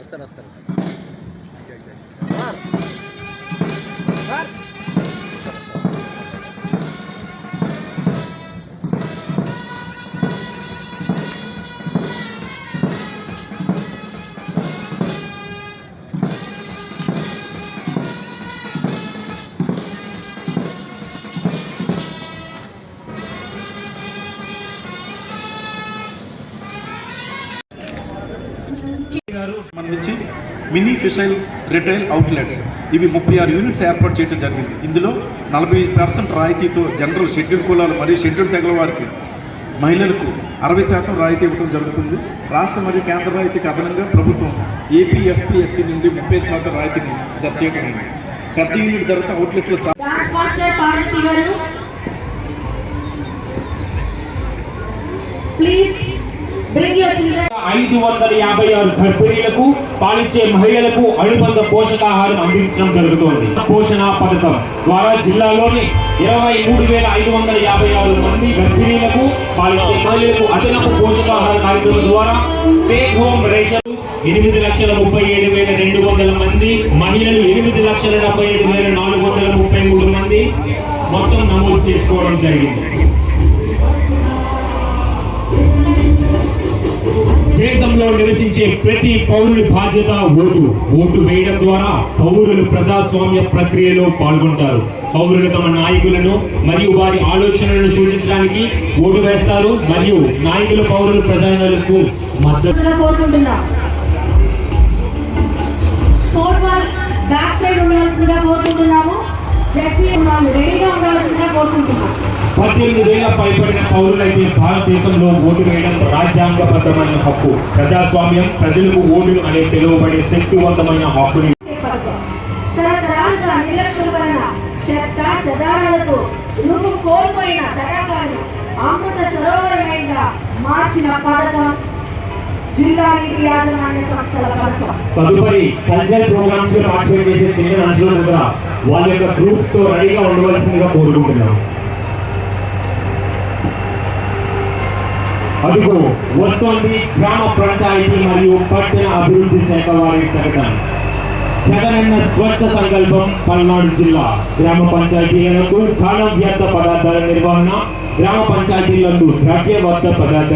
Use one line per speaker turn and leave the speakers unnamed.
వస్తారు వస్తారు
సంబంధించి మినీ ఫిషైల్ రిటైల్ అవుట్లెట్స్. ఇవి ముప్పై ఆరు యూనిట్స్ ఏర్పాటు చేయడం జరిగింది. ఇందులో నలభై పర్సెంట్ రాయితీతో జనరల్ షెడ్యూల్ కులాలు మరియు షెడ్యూల్ తెగల వారికి మహిళలకు అరవై శాతం రాయితీ ఇవ్వడం జరుగుతుంది. రాష్ట్ర మరియు కేంద్ర రాయితీకి అదనంగా ప్రభుత్వం ఏపీఎఫ్పిఎస్సి నుండి ముప్పై ఐదు శాతం రాయితీని జత చేయడం అయింది. పెద్ద యూనిట్ ధరతో అవుట్లెట్లు
గారు. ప్లీజ్
ఐదు వందల యాభై ఆరు గర్భిణీలకు పాలించే మహిళలకు అనుబంధ పోషకాహారం అందించడం జరుగుతోంది. పోషణ పథకం ద్వారా జిల్లాలోని ఇరవై మూడు వేల ఐదు వందల యాభై ఆరు మంది గర్భిణీలకు పాలించే మహిళలకు అదనపు పోషకాహార కార్యక్రమం ద్వారా టేక్ హోమ్ రేషన్ ఎనిమిది లక్షల ముప్పై ఏడు వేల రెండు వందల మంది మహిళలు ఎనిమిది లక్షల డెబ్బై ఏడు వేల నాలుగు వందల ముప్పై మూడు మంది మొత్తం నమోదు చేసుకోవడం జరిగింది. నివసించే ప్రతి పౌరుడి బాధ్యత ఓటు. ఓటు వేయడం ద్వారా పౌరులు ప్రజాస్వామ్య ప్రక్రియలో పాల్గొంటారు. పౌరులు తమ నాయకులను మరియు వారి ఆలోచనలను సూచించడానికి ఓటు వేస్తారు మరియు నాయకులు పౌరులు ప్రజలకు మద్దతు
గా బ్యాక్ సైడ్ ఉండాల్సిందిగా కోరుకుంటున్నాము. రెడీగా ఉండాల్సిందిగా కోరుకుంటున్నాం
పద్దెనిమిది వేల పైబడిన పౌరులైతే భారతదేశంలో ఓటు వేయడం రాజ్యాంగబద్ధమైన హక్కు. ప్రజాస్వామ్యం ప్రజలకు ఓటు అనే పిలువబడే శక్తివంతమైన హక్కుని
మార్చిన పథకం. జిల్లా నీటి యాజమాన్య సంస్థల పథకం.
తదుపరి కల్చరల్ ప్రోగ్రామ్స్లో పార్టిసిపేట్ చేసే చిన్న కూడా వాళ్ళ యొక్క గ్రూప్స్తో రెడీగా ఉండవలసిందిగా కోరుకుంటున్నాం అదుగు వస్తోంది గ్రామ పంచాయతీ మరియు పట్టణ అభివృద్ధి శాఖ వారి ప్రకటన జగనన్న స్వచ్ఛ సంకల్పం పల్నాడు జిల్లా గ్రామ పంచాయతీలకు కాలం వ్యర్థ పదార్థాల నిర్వహణ గ్రామ పంచాయతీలకు ద్రవ్య వ్యర్థ పదార్థాల